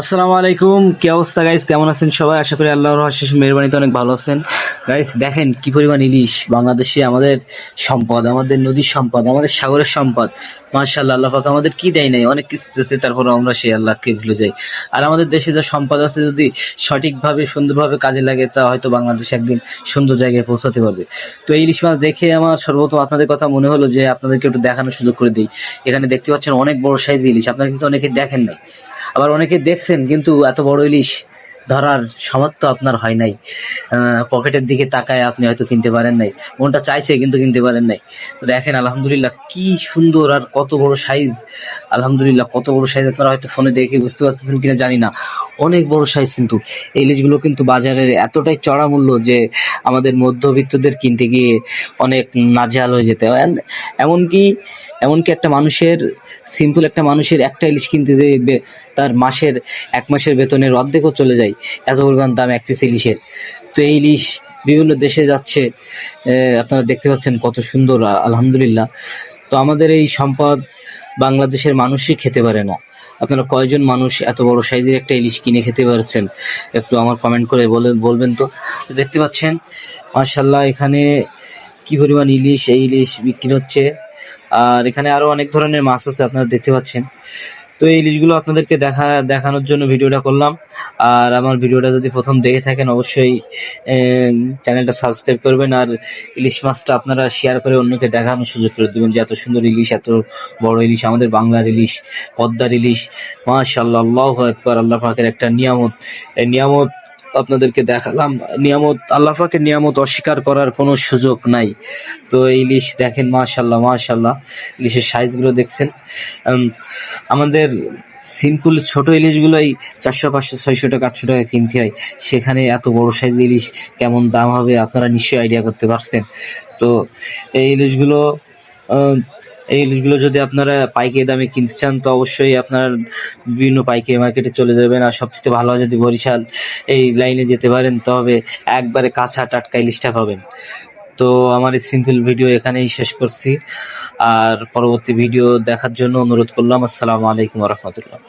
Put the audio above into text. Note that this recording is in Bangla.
আসসালামু আলাইকুম। কি অবস্থা গাইস কেমন আছেন সবাই? আশা করি আল্লাহর অশেষ মেহরবানিতে অনেক ভালো আছেন। গাইস দেখেন কি পরিমাণ ইলিশ। বাংলাদেশে আমাদের সম্পদ, আমাদের নদীর সম্পদ, আমাদের সাগরের সম্পদ। মার্শাল্লাহ আল্লাহ পাক আমাদের কি দেয় নাই? অনেক কিছু দিয়েছে তারপর আমরা সেই আল্লাহকে ভুলে যাই। আর আমাদের দেশে যা সম্পদ আছে, যদি সঠিকভাবে, সুন্দরভাবে কাজে লাগে, তা হয়তো বাংলাদেশ একদিন সুন্দর জায়গায় পৌঁছাতে পারবে। তো এই ইলিশ মাছ দেখে আমার সর্বপ্রথম আপনাদের কথা মনে হলো যে, আপনাদেরকে একটু দেখানোর সুযোগ করে দিই। এখানে দেখতে পাচ্ছেন অনেক বড় সাইজ ইলিশ। আপনারা কিন্তু অনেকে দেখেন নাই। আবার অনেকে দেখছেন কিন্তু এত বড় ইলিশ ধরার সামর্থ্য আপনার হয় নাই। পকেটের দিকে তাকায় আপনি হয়তো কিনতে পারেন নাই। মনটা চাইছে কিন্তু কিনতে পারেন নাই। তো দেখেন, আলহামদুলিল্লাহ কি সুন্দর আর কত বড় সাইজ আলহামদুলিল্লাহ কত বড় সাইজ আপনারা হয়তো ফোনে দেখে বুঝতে পারতেছেন কিনা জানি না। অনেক বড় সাইজ কিন্তু। এই ইলিশগুলো কিন্তু বাজারের এতটাই চড়া মূল্য যে আমাদের মধ্যবিত্তদের কিনতে গিয়ে অনেক নাজেহাল হয়ে যেতে And এমনকি এমনকি একটা মানুষের সিম্পল একটা মানুষের একটা ইলিশ কিনতে যে তার মাসের, এক মাসের বেতনের অর্ধেকও চলে যায়, এত পরিমাণ দাম এক পিস ইলিশের। তো এই ইলিশ বিভিন্ন দেশে যাচ্ছে আপনারা দেখতে পাচ্ছেন কত সুন্দর আলহামদুলিল্লাহ। তো আমাদের এই সম্পদ বাংলাদেশের মানুষই খেতে পারে না। আপনারা কয়জন মানুষ এত বড় সাইজের একটা ইলিশ কিনে খেতে পারছেন? একটু আমার কমেন্ট করে বলে, বলবেন তো। দেখতে পাচ্ছেন মার্শাল্লাহ এখানে কি পরিমাণ ইলিশ, এই ইলিশ বিক্রি হচ্ছে? আর এখানে আরও অনেক ধরনের মাছ আছে, আপনারা দেখতে পাচ্ছেন। তো এই ইলিশগুলো আপনাদেরকে দেখা, দেখানোর জন্য ভিডিওটা করলাম। আর আমার ভিডিওটা যদি প্রথম দেখে থাকেন, অবশ্যই চ্যানেলটা সাবস্ক্রাইব করবেন। আর ইলিশ মাছটা আপনারা শেয়ার করে অন্যকে দেখানোর সুযোগ করে দেবেন যে এত সুন্দর ইলিশ, এত বড় ইলিশ, আমাদের বাংলার ইলিশ, পদ্মার ইলিশ। মাশাল্লাহ আল্লাহ একবার আল্লাহ পাকের একটা নিয়ামত। এই নিয়ামত আপনাদেরকে দেখালাম। নিয়ামত, আল্লাহ পাকের নিয়ামত অস্বীকার করার কোনো সুযোগ নাই। তো এই ইলিশ দেখেন মাশাল্লাহ মাশাল্লাহ ইলিশের সাইজগুলো দেখছেন। আমাদের সিম্পল ছোট ইলিশগুলোই চারশো, পাঁচশো, ছয়শো টাকা, আটশো টাকা কিনতে হয়। সেখানে এত বড় সাইজ ইলিশ কেমন দাম হবে, আপনারা নিশ্চয়ই আইডিয়া করতে পারছেন। তো এই ইলিশগুলো এই যদি আপনারা পাইকারি দামে কিনতে চান, তো অবশ্যই আপনার বিভিন্ন পাইকারি মার্কেটে চলে যাবেন। আর সবচেয়ে ভালো হয় যদি বরিশাল এই লাইনে যেতে পারেন, তবে একবারে কাঁচা টাটকা ইলিশটা পাবেন। তো আমার এই সিম্পল ভিডিও এখানেই শেষ করছি। আর পরবর্তী ভিডিও দেখার জন্য অনুরোধ করলাম। আসসালামু আলাইকুম রহমতুল্লাহ।